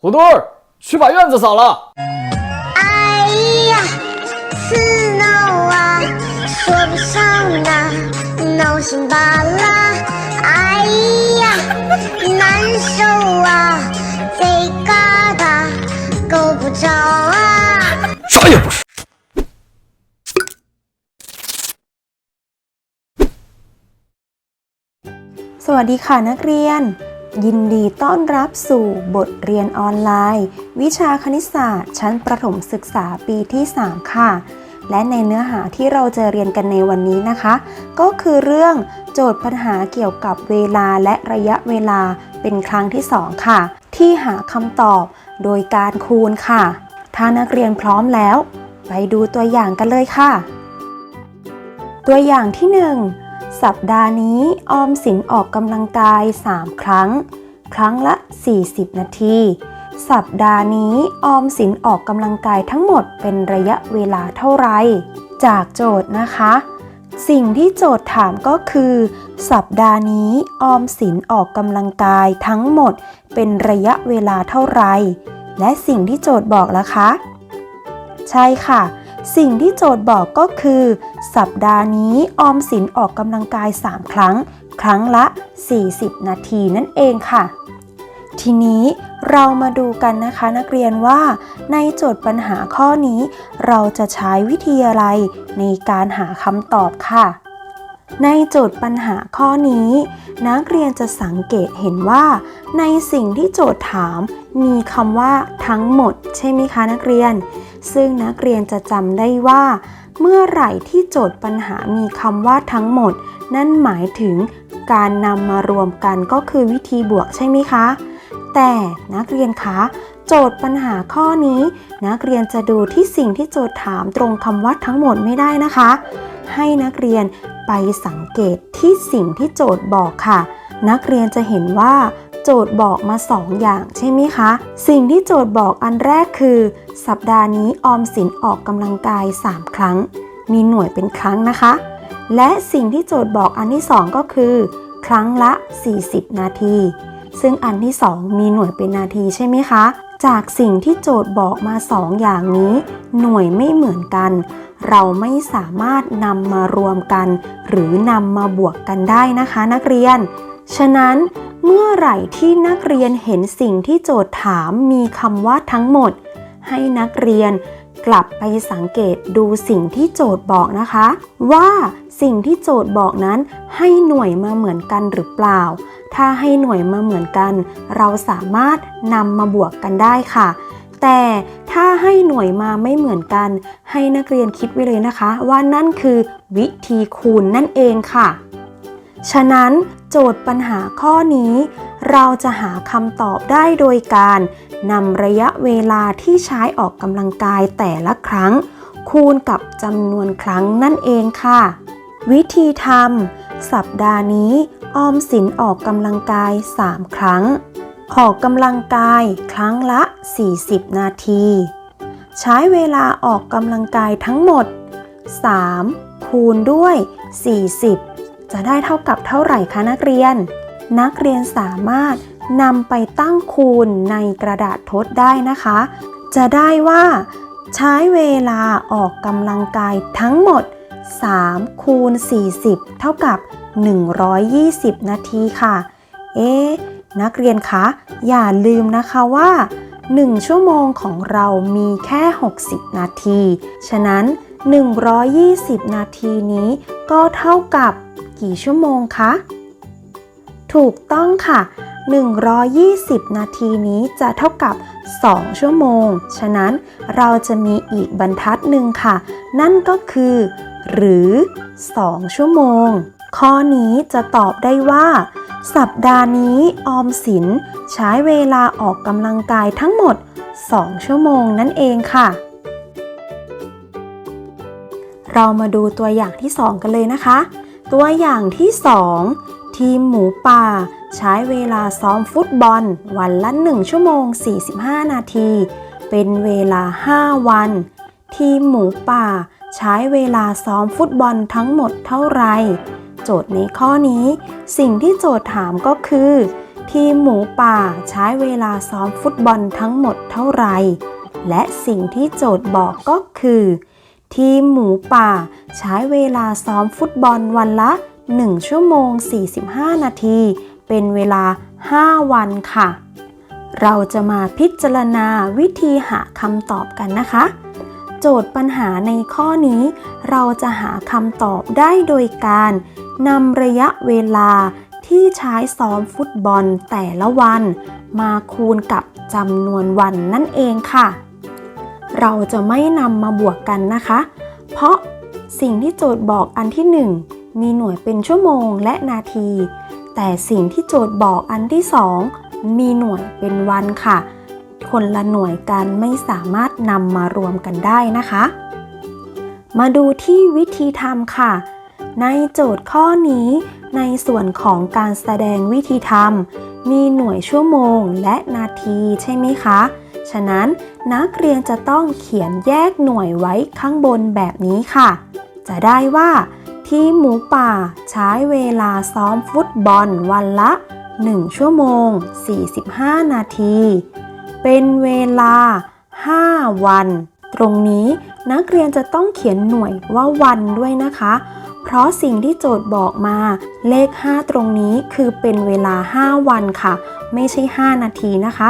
虎墩儿，去把院子扫了。哎呀，是闹啊，说不上啊，闹心罢了。哎呀，难受啊，贼疙瘩，够不着啊。啥也不是。 สวัสดีค่ะนักเรียน ยินดีต้อนรับสู่บทเรียนออนไลน์ วิชาคณิตศาสตร์ ชั้นประถมศึกษาปีที่ 3 ค่ะ และในเนื้อหาที่เราจะเรียนกันในวันนี้นะคะ ก็คือเรื่องโจทย์ปัญหาเกี่ยวกับเวลาและระยะเวลาเป็นครั้งที่ 2 ค่ะ ที่หาคำตอบโดยการคูณค่ะ ถ้านักเรียนพร้อมแล้ว ไปดูตัวอย่างกันเลยค่ะ ตัวอย่างที่ 1 สัปดาห์นี้ออมสินออกกำลังกาย 3 ครั้ง ครั้งละ 40 นาที สัปดาห์นี้ออมสินออกกำลังกายทั้งหมดเป็นระยะเวลาเท่าไหรจากโจทย์นะคะ สิ่งที่โจทย์ถามก็คือ สัปดาห์นี้ออมสินออกกำลังกายทั้งหมดเป็นระยะเวลาเท่าไหรและสิ่งที่โจทย์บอกล่ะคะ ใช่ค่ะ สิ่งที่โจทย์บอกก็คือ สัปดาห์นี้ออมสินออกกำลังกาย 3 ครั้ง ครั้งละ 40 นาทีนั่นเองค่ะ ทีนี้เรามาดูกันนะคะนักเรียนว่า ในโจทย์ปัญหาข้อนี้ เราจะใช้วิธีอะไรในการหาคำตอบค่ะ ในโจทย์ปัญหาข้อนี้ นักเรียนจะสังเกตเห็นว่า ในสิ่งที่โจทย์ถาม มีคำว่าทั้งหมด ใช่ไหมคะนักเรียน ซึ่งนักเรียนจะจำได้ว่า เมื่อไหร่ที่โจทย์ปัญหามีคำว่าทั้งหมด นั่นหมายถึงการนำมารวมกันก็คือวิธีบวกใช่ไหมคะ แต่นักเรียนคะโจทย์ปัญหาข้อนี้ นักเรียนจะดูที่สิ่งที่โจทย์ถามตรงคำว่าทั้งหมดไม่ได้นะคะ ให้นักเรียนไปสังเกตที่สิ่งที่โจทย์บอกค่ะ นักเรียนจะเห็นว่า โจทย์บอกมา 2 อย่างใช่ไหมคะ สิ่งที่โจทย์บอกอันแรกคือ สัปดาห์นี้ออมสินออกกำลังกาย 3 ครั้ง มีหน่วยเป็นครั้งนะคะ และสิ่งที่โจทย์บอกอันที่ 2 ก็คือ ครั้งละ 40 นาที ซึ่งอันที่ 2 มีหน่วยเป็นนาทีใช่ไหมคะ จากสิ่งที่โจทย์บอกมา 2 อย่างนี้ หน่วยไม่เหมือนกัน เราไม่สามารถนำมารวมกัน หรือนำมาบวกกันได้นะคะ นักเรียน ฉะนั้น เมื่อไหร่ที่นักเรียนเห็นสิ่งที่โจทย์ถามมีคำว่าทั้งหมด ให้นักเรียนกลับไปสังเกตดูสิ่งที่โจทย์บอกนะคะ ว่าสิ่งที่โจทย์บอกนั้นให้หน่วยมาเหมือนกันหรือเปล่า ถ้าให้หน่วยมาเหมือนกัน เราสามารถนำมาบวกกันได้ค่ะ แต่ถ้าให้หน่วยมาไม่เหมือนกัน ให้นักเรียนคิดไว้เลยนะคะ ว่านั่นคือวิธีคูณนั่นเองค่ะ ฉะนั้นโจทย์ปัญหาข้อนี้ เราจะหาคำตอบได้โดยการนำระยะเวลาที่ใช้ออกกำลังกายแต่ละครั้ง คูณกับจำนวนครั้งนั่นเองค่ะ วิธีทำสัปดาห์นี้ ออมสินออกกำลังกาย 3 ครั้ง ออกกำลังกายครั้งละ 40 นาที ใช้เวลาออกกำลังกายทั้งหมด 3 คูณด้วย 40 จะได้เท่ากับเท่าไหร่คะนักเรียน นักเรียนสามารถนำไปตั้งคูณในกระดาษทดได้นะคะ จะได้ว่า ใช้เวลาออกกำลังกายทั้งหมด 3 คูณ 40 เท่ากับ 120 นาทีค่ะ เอ๊นักเรียนคะ อย่าลืมนะคะว่า 1 ชั่วโมงของเรามีแค่ 60 นาที ฉะนั้น 120 นาทีนี้ก็เท่ากับ กี่ชั่วโมงคะ ถูกต้องค่ะ 120 นาทีนี้จะเท่ากับ 2 ชั่วโมง ฉะนั้นเราจะมีอีกบรรทัดหนึ่งค่ะ นั่นก็คือ หรือ 2 ชั่วโมง ข้อนี้จะตอบได้ว่า สัปดาห์นี้ออมสินใช้เวลาออกกำลังกายทั้งหมด 2 ชั่วโมงนั่นเองค่ะเรามาดูตัวอย่างที่ 2 กันเลยนะคะ ตัวอย่างที่ 2 ทีมหมูป่า ใช้เวลาซ้อมฟุตบอล วันละ 1 ชั่วโมง 45 นาที เป็นเวลา 5 วัน ทีมหมูป่า ใช้เวลาซ้อมฟุตบอลทั้งหมดเท่าไหร่ โจทย์ในข้อนี้ สิ่งที่โจทย์ถามก็คือ ทีมหมูป่าใช้เวลาซ้อมฟุตบอลทั้งหมดเท่าไหร่ และสิ่งที่โจทย์บอกก็คือ ทีมหมูป่าใช้เวลาซ้อมฟุตบอลวันละ 1 ชั่วโมง 45 นาที เป็นเวลา 5 วันค่ะ เราจะมาพิจารณาวิธีหาคำตอบกันนะคะ โจทย์ปัญหาในข้อนี้ เราจะหาคำตอบได้โดยการนำระยะเวลาที่ใช้ซ้อมฟุตบอลแต่ละวัน มาคูณกับจำนวนวันนั่นเองค่ะ เราจะไม่นำมาบวกกันนะคะ เพราะสิ่งที่โจทย์บอกอันที่ 1 มีหน่วยเป็นชั่วโมงและนาที แต่สิ่งที่โจทย์บอกอันที่ 2 มีหน่วยเป็นวันค่ะ คนละหน่วยกันไม่สามารถนำมารวมกันได้นะคะ มาดูที่วิธีทำค่ะ ในโจทย์ข้อนี้ ในส่วนของการแสดงวิธีทำมีหน่วยชั่วโมงและนาทีใช่ไหมคะ ฉะนั้นนักเรียนจะต้องเขียนแยกหน่วยไว้ข้างบนแบบนี้ค่ะ จะได้ว่าทีมหมูป่าใช้เวลาซ้อมฟุตบอลวันละ 1 ชั่วโมง 45 นาที เป็นเวลา 5 วัน ตรงนี้นักเรียนจะต้องเขียนหน่วยว่าวันด้วยนะคะ เพราะสิ่งที่โจทย์บอกมา เลข 5 ตรงนี้คือเป็นเวลา 5 วันค่ะ ไม่ใช่ 5 นาทีนะคะ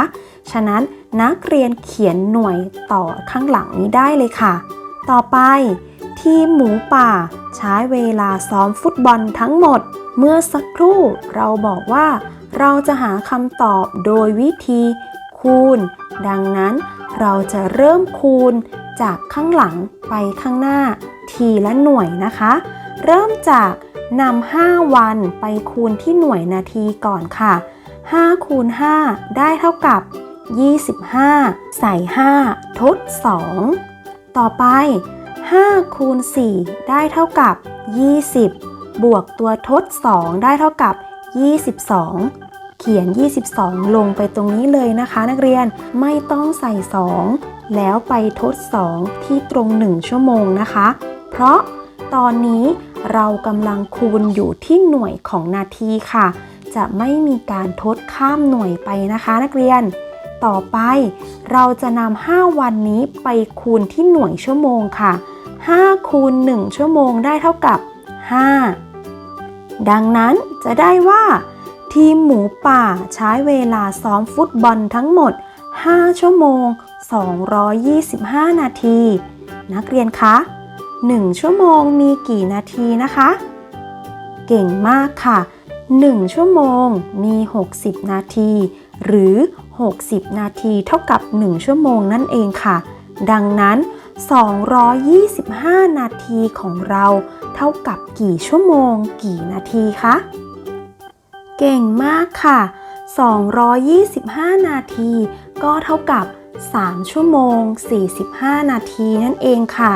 ฉะนั้น นักเรียนเขียนหน่วยต่อข้างหลังนี้ได้เลยค่ะ ต่อไป ทีมหมูป่า ใช้เวลาซ้อมฟุตบอลทั้งหมด เมื่อสักครู่เราบอกว่า เราจะหาคำตอบโดยวิธี คูณ ดังนั้นเราจะเริ่มคูณจากข้างหลังไปข้างหน้า ทีละหน่วยนะคะ เริ่มจากนำ5วันไปคูณที่หน่วยนาทีก่อนค่ะ5คูณ5ได้เท่ากับ 25 ใส่ 5 ทด 2 ต่อไป 5 คูณ 4 ได้เท่ากับ 20 บวกตัวทด 2 ได้เท่ากับ 22 เขียน 22 ลงไปตรงนี้เลยนะคะ นักเรียนไม่ต้องใส่ 2 แล้วไปทด 2 ที่ตรง 1 ชั่วโมงนะคะ เพราะตอนนี้เรากำลังคูณอยู่ที่หน่วยของนาทีค่ะ จะไม่มีการทดข้ามหน่วยไปนะคะนักเรียน ต่อไป เราจะนำ5วันนี้ไปคูณที่หน่วยชั่วโมงค่ะ 5 คูณ 1 ชั่วโมงได้เท่ากับ 5 ดังนั้นจะได้ว่า ทีมหมูป่าใช้เวลาซ้อมฟุตบอลทั้งหมด 5 ชั่วโมง 225 นาที นักเรียนคะ 1 ชั่วโมงมีกี่นาทีนะคะ เก่งมากค่ะ 1 ชั่วโมงมี 60 นาที หรือ 60 นาทีเท่ากับ 1 ชั่วโมงนั่นเองค่ะ ดังนั้น 225 นาทีของเราเท่ากับกี่ชั่วโมง กี่นาทีคะ เก่งมากค่ะ 225 นาทีก็เท่ากับ 3 ชั่วโมง 45 นาทีนั่นเองค่ะ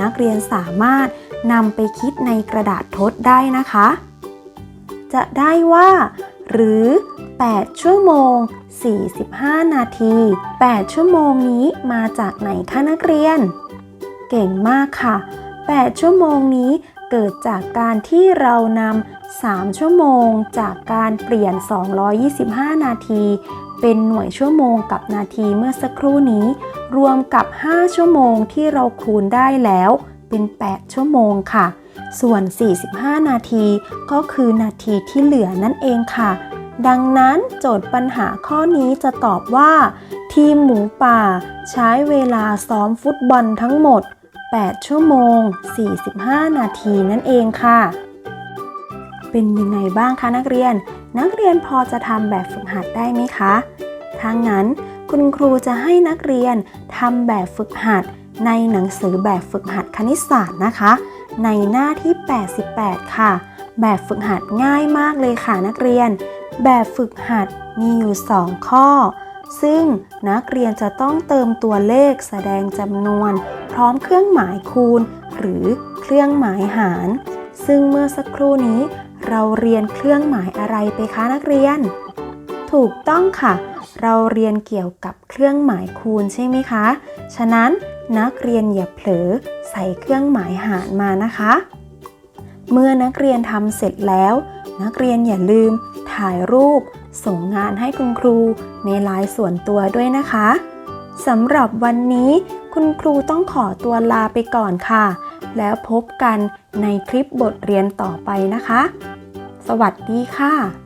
นักเรียนสามารถนำไปคิดในกระดาษทดได้นะคะ จะได้ว่า หรือ 8 ชั่วโมง 45 นาที 8 ชั่วโมงนี้มาจากไหนคะนักเรียน เก่งมากค่ะ 8 ชั่วโมงนี้เกิดจากการที่เรานำ3 ชั่วโมงจากการเปลี่ยน 225 นาที เป็นหน่วยชั่วโมงกับนาทีเมื่อสักครู่นี้ รวมกับ 5 ชั่วโมงที่เราคูณได้แล้ว เป็น 8 ชั่วโมงค่ะ ส่วน 45 นาทีก็คือนาทีที่เหลือนั่นเองค่ะ ดังนั้นโจทย์ปัญหาข้อนี้จะตอบว่า ทีมหมูป่าใช้เวลาซ้อมฟุตบอลทั้งหมด 8 ชั่วโมง 45 นาทีนั่นเองค่ะ เป็นยังไงบ้างคะนักเรียน นักเรียนพอจะทำแบบฝึกหัดได้ไหมคะถ้างั้นคุณครูจะให้นักเรียนทำแบบฝึกหัดในหนังสือแบบฝึกหัดคณิตศาสตร์นะคะ ในหน้าที่ 88 ค่ะ แบบฝึกหัดง่ายมากเลยค่ะนักเรียน แบบฝึกหัดมีอยู่ 2 ข้อ ซึ่งนักเรียนจะต้องเติมตัวเลขแสดงจำนวน พร้อมเครื่องหมายคูณ หรือเครื่องหมายหาร ซึ่งเมื่อสักครู่นี้ เราเรียนเครื่องหมายอะไรไปคะนักเรียน ถูกต้องค่ะ เราเรียนเกี่ยวกับเครื่องหมายคูณใช่ไหมคะ ฉะนั้นนักเรียนอย่าเผลอใส่เครื่องหมายหารมานะคะ เมื่อนักเรียนทำเสร็จแล้ว นักเรียนอย่าลืม ถ่ายรูป ส่งงานให้คุณครูในไลน์ส่วนตัวด้วยนะคะสำหรับวันนี้คุณครูต้องขอตัวลาไปก่อนค่ะ แล้วพบกันในคลิปบทเรียนต่อไปนะคะ สวัสดีค่ะ